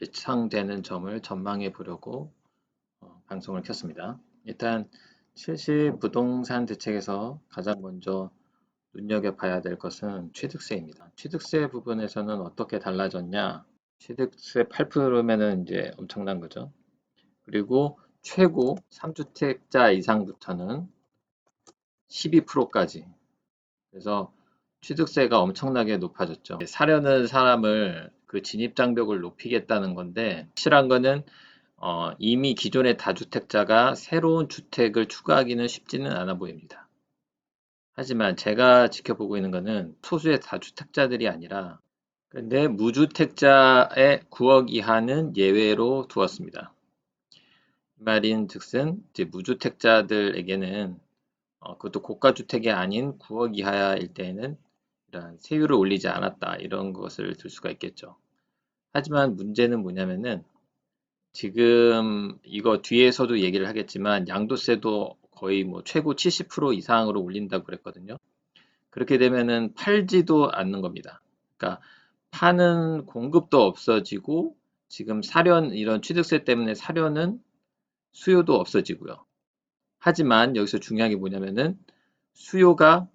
예상되는 점을 전망해 보려고 어, 방송을 켰습니다. 일단 70 부동산 대책에서 가장 먼저 눈여겨봐야 될 것은 취득세입니다. 취득세 부분에서는 어떻게 달라졌냐? 취득세 8%면은 이제 엄청난 거죠. 그리고 최고 3주택자 이상부터는 12%까지. 그래서 취득세가 엄청나게 높아졌죠. 사려는 사람을 그 진입장벽을 높이겠다는 건데 확실한 거는 어, 이미 기존의 다주택자가 새로운 주택을 추가하기는 쉽지는 않아 보입니다. 하지만 제가 지켜보고 있는 것은 소수의 다주택자들이 아니라 근데 무주택자의 9억 이하는 예외로 두었습니다. 이 말인 즉슨 이제 무주택자들에게는 어, 그것도 고가주택이 아닌 9억 이하일 때에는 이런 세율을 올리지 않았다 이런 것을 들 수가 있겠죠. 하지만 문제는 뭐냐면은 지금 이거 뒤에서도 얘기를 하겠지만 양도세도 거의 뭐 최고 70% 이상으로 올린다고 그랬거든요. 그렇게 되면은 팔지도 않는 겁니다. 그러니까 파는 공급도 없어지고 지금 사련 이런 취득세 때문에 사려는 수요도 없어지고요. 하지만 여기서 중요한 게 뭐냐면은 수요가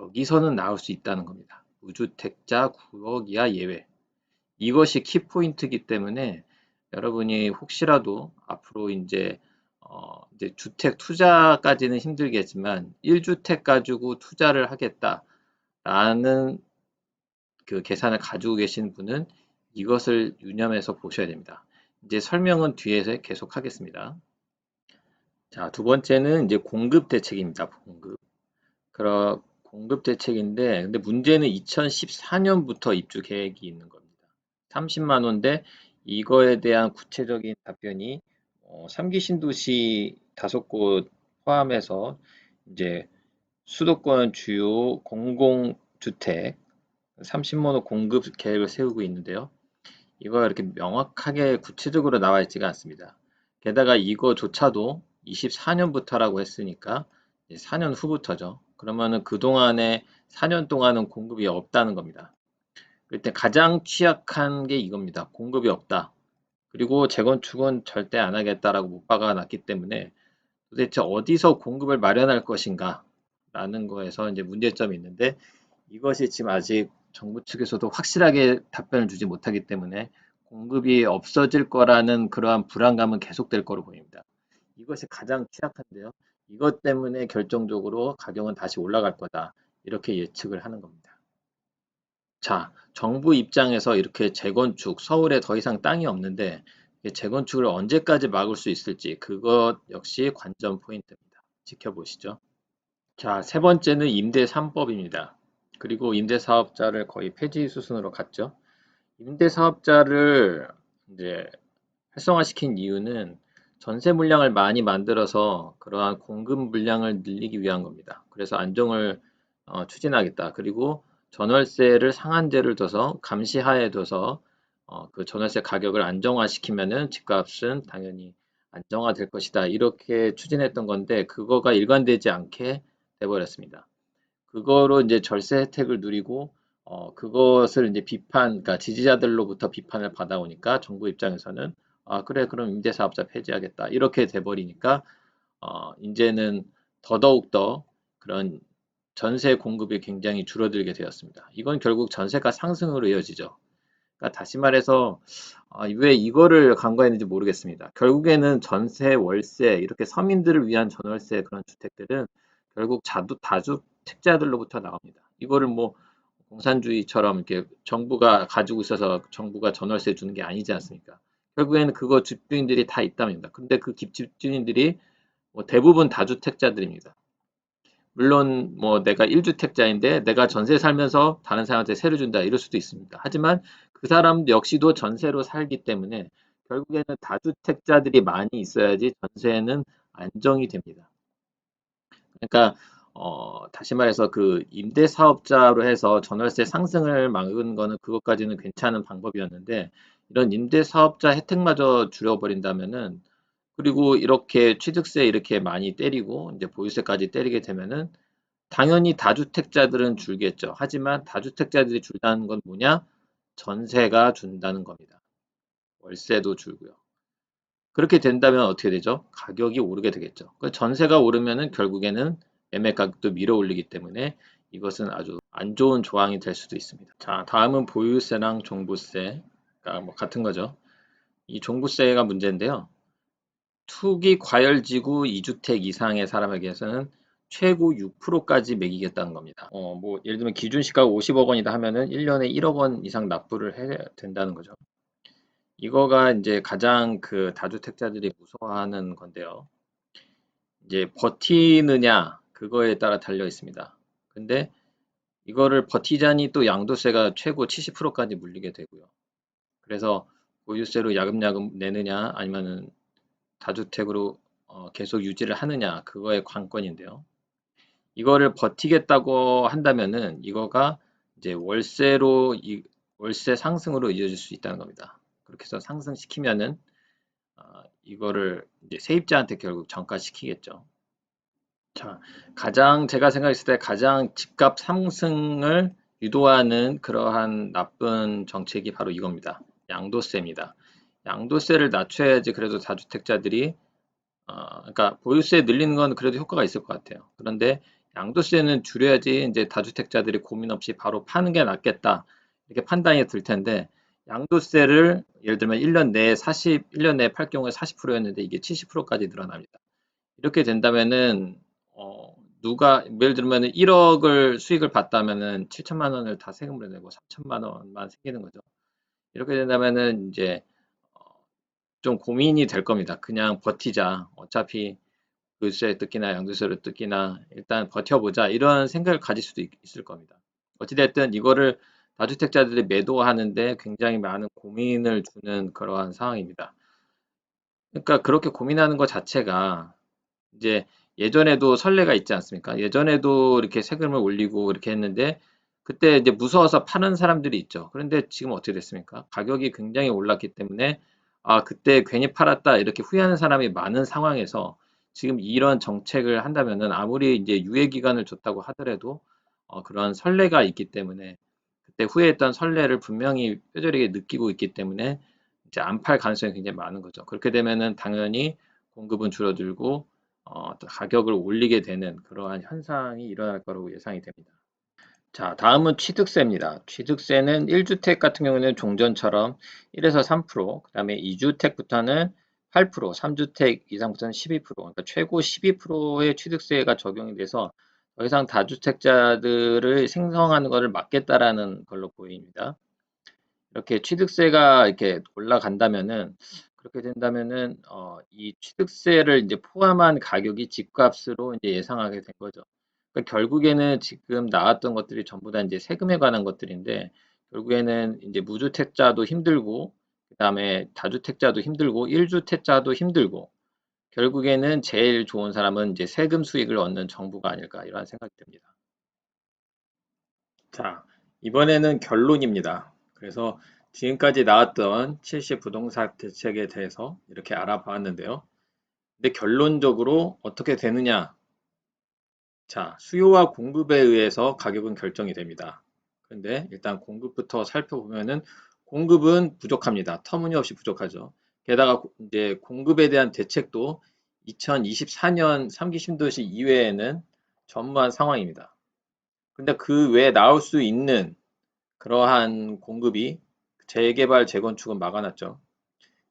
여기서는 나올 수 있다는 겁니다. 무주택자 9억 이하 예외. 이것이 키포인트이기 때문에 여러분이 혹시라도 앞으로 이제, 어, 이제 주택 투자까지는 힘들겠지만 1주택 가지고 투자를 하겠다라는 그 계산을 가지고 계신 분은 이것을 유념해서 보셔야 됩니다. 이제 설명은 뒤에서 계속 하겠습니다. 자, 두 번째는 이제 공급 대책입니다. 공급. 그럼 공급 대책인데 근데 문제는 2014년부터 입주 계획이 있는 겁니다. 30만 원대 이거에 대한 구체적인 답변이 어, 3기 신도시 다섯 곳 포함해서 이제 수도권 주요 공공주택 30만 원 공급 계획을 세우고 있는데요. 이거 이렇게 명확하게 구체적으로 나와 있지가 않습니다. 게다가 이거조차도 24년부터라고 했으니까 4년 후부터죠. 그러면은 그동안에 4년 동안은 공급이 없다는 겁니다. 그때 가장 취약한 게 이겁니다. 공급이 없다. 그리고 재건축은 절대 안 하겠다라고 못 박아놨기 때문에 도대체 어디서 공급을 마련할 것인가 라는 거에서 이제 문제점이 있는데 이것이 지금 아직 정부 측에서도 확실하게 답변을 주지 못하기 때문에 공급이 없어질 거라는 그러한 불안감은 계속될 거로 보입니다. 이것이 가장 취약한데요. 이것 때문에 결정적으로 가격은 다시 올라갈 거다. 이렇게 예측을 하는 겁니다. 자, 정부 입장에서 이렇게 재건축, 서울에 더 이상 땅이 없는데 재건축을 언제까지 막을 수 있을지 그것 역시 관전 포인트입니다. 지켜보시죠. 자, 세 번째는 임대 3법입니다. 그리고 임대 사업자를 거의 폐지 수순으로 갔죠. 임대 사업자를 이제 활성화시킨 이유는 전세 물량을 많이 만들어서 그러한 공급 물량을 늘리기 위한 겁니다. 그래서 안정을 어, 추진하겠다. 그리고 전월세를 상한제를 둬서 감시하에 둬서 어, 그 전월세 가격을 안정화시키면은 집값은 당연히 안정화될 것이다. 이렇게 추진했던 건데 그거가 일관되지 않게 돼버렸습니다. 그거로 이제 절세 혜택을 누리고 어, 그것을 이제 비판, 그러니까 지지자들로부터 비판을 받아오니까 정부 입장에서는 아 그래 그럼 임대사업자 폐지하겠다 이렇게 돼버리니까 어, 이제는 더더욱 더 그런 전세 공급이 굉장히 줄어들게 되었습니다. 이건 결국 전세가 상승으로 이어지죠. 그러니까 다시 말해서 아, 왜 이거를 간과했는지 모르겠습니다. 결국에는 전세, 월세 이렇게 서민들을 위한 전월세 그런 주택들은 결국 자두, 다주택자들로부터 나옵니다. 이거를 뭐 공산주의처럼 이렇게 정부가 가지고 있어서 정부가 전월세 주는 게 아니지 않습니까? 결국에는 그거 집주인들이 다 있답니다. 근데 그 집주인들이 뭐 대부분 다주택자들입니다. 물론 뭐 내가 1주택자인데 내가 전세 살면서 다른 사람한테 세를 준다 이럴 수도 있습니다. 하지만 그 사람 역시도 전세로 살기 때문에 결국에는 다주택자들이 많이 있어야지 전세는 안정이 됩니다. 그러니까 어, 다시 말해서 그 임대 사업자로 해서 전월세 상승을 막은 거는 그것까지는 괜찮은 방법이었는데 이런 임대 사업자 혜택마저 줄여버린다면은 그리고 이렇게 취득세 이렇게 많이 때리고 이제 보유세까지 때리게 되면은 당연히 다주택자들은 줄겠죠. 하지만 다주택자들이 줄다는 건 뭐냐? 전세가 준다는 겁니다. 월세도 줄고요. 그렇게 된다면 어떻게 되죠? 가격이 오르게 되겠죠. 그 전세가 오르면은 결국에는 매매 가격도 밀어 올리기 때문에 이것은 아주 안 좋은 조항이 될 수도 있습니다. 자, 다음은 보유세랑 종부세가 뭐 같은 거죠. 이 종부세가 문제인데요. 투기 과열지구 2주택 이상의 사람에게서는 최고 6%까지 매기겠다는 겁니다. 어, 뭐 예를 들면 기준 시가가 50억 원이다 하면은 1년에 1억 원 이상 납부를 해야 된다는 거죠. 이거가 이제 가장 그 다주택자들이 무서워하는 건데요. 이제 버티느냐 그거에 따라 달려 있습니다. 근데 이거를 버티자니 또 양도세가 최고 70%까지 물리게 되고요. 그래서 보유세로 야금야금 내느냐 아니면은 다주택으로 어, 계속 유지를 하느냐 그거의 관건인데요. 이거를 버티겠다고 한다면은 이거가 이제 월세로 이 월세 상승으로 이어질 수 있다는 겁니다. 그렇게 해서 상승시키면은 어, 이거를 이제 세입자한테 결국 전가시키겠죠. 자, 가장 제가 생각했을 때 가장 집값 상승을 유도하는 그러한 나쁜 정책이 바로 이겁니다. 양도세입니다. 양도세를 낮춰야지 그래도 다주택자들이 어, 그러니까 보유세 늘리는 건 그래도 효과가 있을 것 같아요. 그런데 양도세는 줄여야지 이제 다주택자들이 고민 없이 바로 파는 게 낫겠다 이렇게 판단이 들 텐데 양도세를 예를 들면 1년 내에 40, 1년 내에 팔 경우에 40%였는데 이게 70%까지 늘어납니다. 이렇게 된다면은 어, 누가 예를 들면 1억을 수익을 봤다면은 7천만 원을 다 세금으로 내고 3천만 원만 생기는 거죠. 이렇게 된다면은 이제 어, 좀 고민이 될 겁니다. 그냥 버티자. 어차피 보유세 뜯기나 양도세를 뜯기나 일단 버텨보자 이런 생각을 가질 수도 있, 을 겁니다. 어찌됐든 이거를 다주택자들이 매도하는데 굉장히 많은 고민을 주는 그러한 상황입니다. 그러니까 그렇게 고민하는 것 자체가 이제 예전에도 선례가 있지 않습니까? 예전에도 이렇게 세금을 올리고 이렇게 했는데 그때 이제 무서워서 파는 사람들이 있죠. 그런데 지금 어떻게 됐습니까? 가격이 굉장히 올랐기 때문에 아, 그때 괜히 팔았다 이렇게 후회하는 사람이 많은 상황에서 지금 이런 정책을 한다면은 아무리 이제 유예 기간을 줬다고 하더라도 어, 그런 선례가 있기 때문에 그때 후회했던 선례를 분명히 뼈저리게 느끼고 있기 때문에 이제 안 팔 가능성이 굉장히 많은 거죠. 그렇게 되면은 당연히 공급은 줄어들고 어, 가격을 올리게 되는 그러한 현상이 일어날 거라고 예상이 됩니다. 자, 다음은 취득세입니다. 취득세는 1주택 같은 경우는 종전처럼 1에서 3%, 그 다음에 2주택부터는 8%, 3주택 이상부터는 12%, 그러니까 최고 12%의 취득세가 적용이 돼서 더 이상 다주택자들을 생성하는 것을 막겠다라는 걸로 보입니다. 이렇게 취득세가 이렇게 올라간다면은 그렇게 된다면은 어, 이 취득세를 이제 포함한 가격이 집값으로 이제 예상하게 된 거죠. 그러니까 결국에는 지금 나왔던 것들이 전부 다 이제 세금에 관한 것들인데 결국에는 이제 무주택자도 힘들고 그다음에 다주택자도 힘들고 1주택자도 힘들고 결국에는 제일 좋은 사람은 이제 세금 수익을 얻는 정부가 아닐까 이런 생각이 듭니다. 자, 이번에는 결론입니다. 그래서 지금까지 나왔던 70 부동산 대책에 대해서 이렇게 알아봤는데요. 근데 결론적으로 어떻게 되느냐? 자, 수요와 공급에 의해서 가격은 결정이 됩니다. 근데 일단 공급부터 살펴보면은 공급은 부족합니다. 터무니없이 부족하죠. 게다가 이제 공급에 대한 대책도 2024년 3기 신도시 이외에는 전무한 상황입니다. 근데 그 외에 나올 수 있는 그러한 공급이 재개발 재건축은 막아놨죠.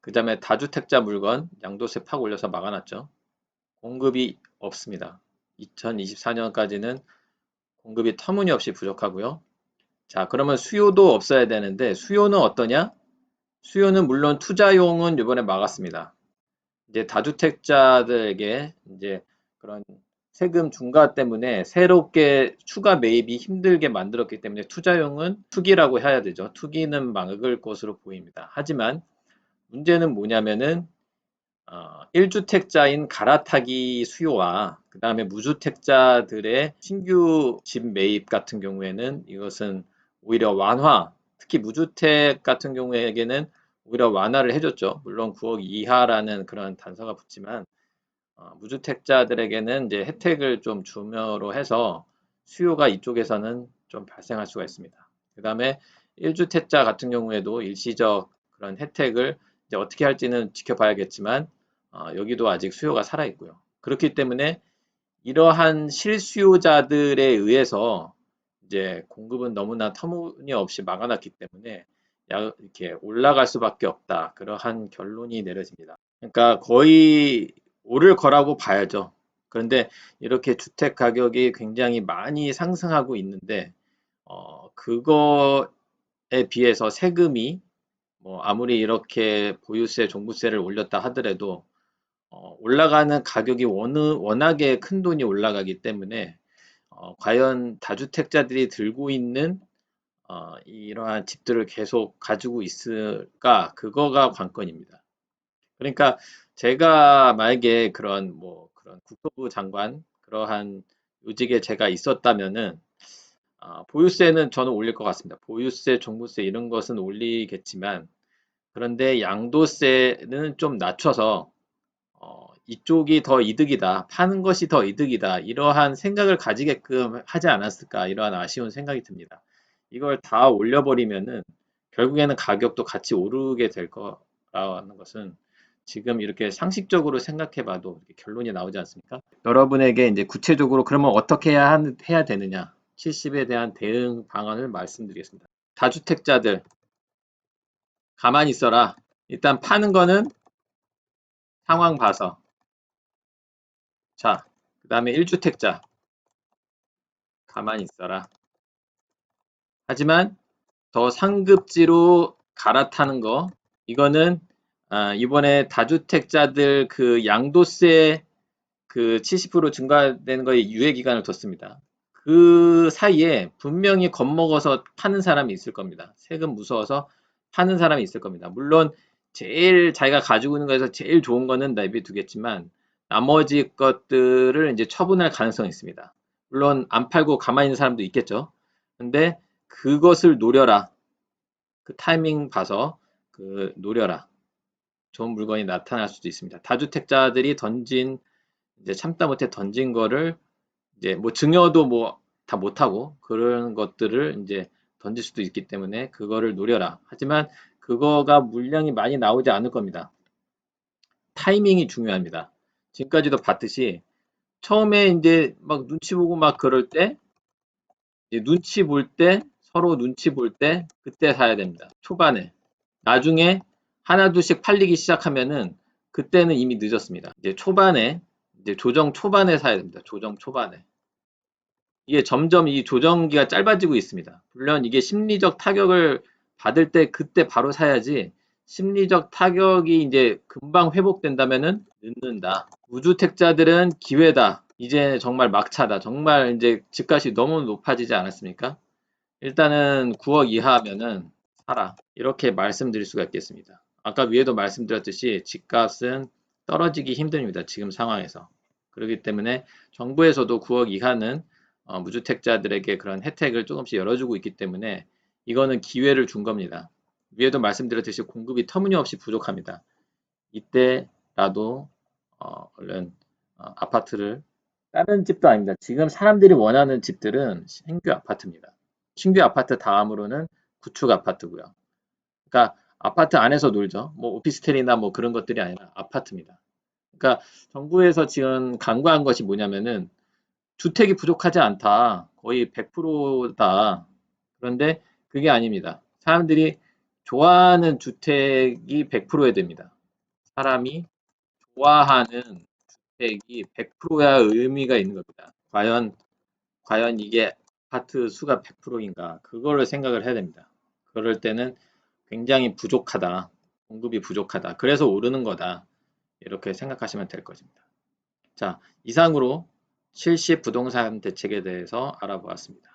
그 다음에 다주택자 물건 양도세 팍 올려서 막아놨죠. 공급이 없습니다. 2024년까지는 공급이 터무니없이 부족하고요. 자, 그러면 수요도 없어야 되는데 수요는 어떠냐? 수요는 물론 투자용은 이번에 막았습니다. 이제 다주택자들에게 이제 그런 세금 중과 때문에 새롭게 추가 매입이 힘들게 만들었기 때문에 투자용은 투기라고 해야 되죠. 투기는 막을 것으로 보입니다. 하지만 문제는 뭐냐면은 어, 1주택자인 갈아타기 수요와 그 다음에 무주택자들의 신규 집 매입 같은 경우에는 이것은 오히려 완화, 특히 무주택 같은 경우에게는 오히려 완화를 해줬죠. 물론 9억 이하라는 그런 단서가 붙지만 어, 무주택자들에게는 이제 혜택을 좀 주며로 해서 수요가 이쪽에서는 좀 발생할 수가 있습니다. 그 다음에 1주택자 같은 경우에도 일시적 그런 혜택을 이제 어떻게 할지는 지켜봐야겠지만 어, 여기도 아직 수요가 살아 있고요. 그렇기 때문에 이러한 실수요자들에 의해서 이제 공급은 너무나 터무니없이 막아놨기 때문에 야- 이렇게 올라갈 수밖에 없다. 그러한 결론이 내려집니다. 그러니까 거의 오를 거라고 봐야죠. 그런데 이렇게 주택 가격이 굉장히 많이 상승하고 있는데 어, 그거에 비해서 세금이 뭐 아무리 이렇게 보유세, 종부세를 올렸다 하더라도 어, 올라가는 가격이 워느, 워낙에 큰 돈이 올라가기 때문에 어, 과연 다주택자들이 들고 있는 어, 이러한 집들을 계속 가지고 있을까? 그거가 관건입니다. 그러니까 제가 만약에 그런 뭐 그런 국토부 장관 그러한 요직에 제가 있었다면은 아, 보유세는 저는 올릴 것 같습니다. 보유세, 종부세 이런 것은 올리겠지만 그런데 양도세는 좀 낮춰서 어, 이쪽이 더 이득이다, 파는 것이 더 이득이다 이러한 생각을 가지게끔 하지 않았을까 이러한 아쉬운 생각이 듭니다. 이걸 다 올려버리면은 결국에는 가격도 같이 오르게 될 거라는 것은 지금 이렇게 상식적으로 생각해봐도 결론이 나오지 않습니까? 여러분에게 이제 구체적으로 그러면 어떻게 해야, 한- 해야 되느냐 70에 대한 대응 방안을 말씀드리겠습니다. 다주택자들 가만히 있어라. 일단 파는 거는 상황 봐서 자, 그 다음에 1주택자 가만히 있어라. 하지만 더 상급지로 갈아타는 거 이거는 아, 이번에 다주택자들 그 양도세 그 70% 증가되는 거에 유예 기간을 뒀습니다. 그 사이에 분명히 겁먹어서 파는 사람이 있을 겁니다. 세금 무서워서 파는 사람이 있을 겁니다. 물론 제일 자기가 가지고 있는 거에서 제일 좋은 거는 내비 두겠지만 나머지 것들을 이제 처분할 가능성이 있습니다. 물론 안 팔고 가만히 있는 사람도 있겠죠. 근데 그것을 노려라. 그 타이밍 봐서 그 노려라. 좋은 물건이 나타날 수도 있습니다. 다주택자들이 던진 이제 참다 못해 던진 거를 이제 뭐 증여도 뭐 다 못하고 그런 것들을 이제 던질 수도 있기 때문에 그거를 노려라. 하지만 그거가 물량이 많이 나오지 않을 겁니다. 타이밍이 중요합니다. 지금까지도 봤듯이 처음에 이제 막 눈치 보고 막 그럴 때 눈치 볼 때 서로 눈치 볼 때 그때 사야 됩니다. 초반에 나중에 하나 둘씩 팔리기 시작하면은 그때는 이미 늦었습니다. 이제 초반에 이제 조정 초반에 사야 됩니다. 조정 초반에 이게 점점 이 조정기가 짧아지고 있습니다. 물론 이게 심리적 타격을 받을 때 그때 바로 사야지 심리적 타격이 이제 금방 회복된다면은 늦는다. 우주택자들은 기회다. 이제 정말 막차다. 정말 이제 집값이 너무 높아지지 않았습니까? 일단은 9억 이하면은 사라. 이렇게 말씀드릴 수가 있겠습니다. 아까 위에도 말씀드렸듯이 집값은 떨어지기 힘듭니다. 지금 상황에서. 그렇기 때문에 정부에서도 9억 이하는 어, 무주택자들에게 그런 혜택을 조금씩 열어주고 있기 때문에 이거는 기회를 준 겁니다. 위에도 말씀드렸듯이 공급이 터무니없이 부족합니다. 이때라도 어, 얼른 어, 아파트를 다른 집도 아닙니다. 지금 사람들이 원하는 집들은 신규 아파트입니다. 신규 아파트 다음으로는 구축 아파트고요. 그러니까 아파트 안에서 놀죠. 뭐 오피스텔이나 뭐 그런 것들이 아니라 아파트입니다. 그러니까 정부에서 지금 강구한 것이 뭐냐면은 주택이 부족하지 않다. 거의 100%다. 그런데 그게 아닙니다. 사람들이 좋아하는 주택이 100%여야 됩니다. 사람이 좋아하는 주택이 100%야 의미가 있는 겁니다. 과연 과연 이게 아파트 수가 100%인가? 그거를 생각을 해야 됩니다. 그럴 때는 굉장히 부족하다. 공급이 부족하다. 그래서 오르는 거다. 이렇게 생각하시면 될 것입니다. 자, 이상으로 70 부동산 대책에 대해서 알아보았습니다.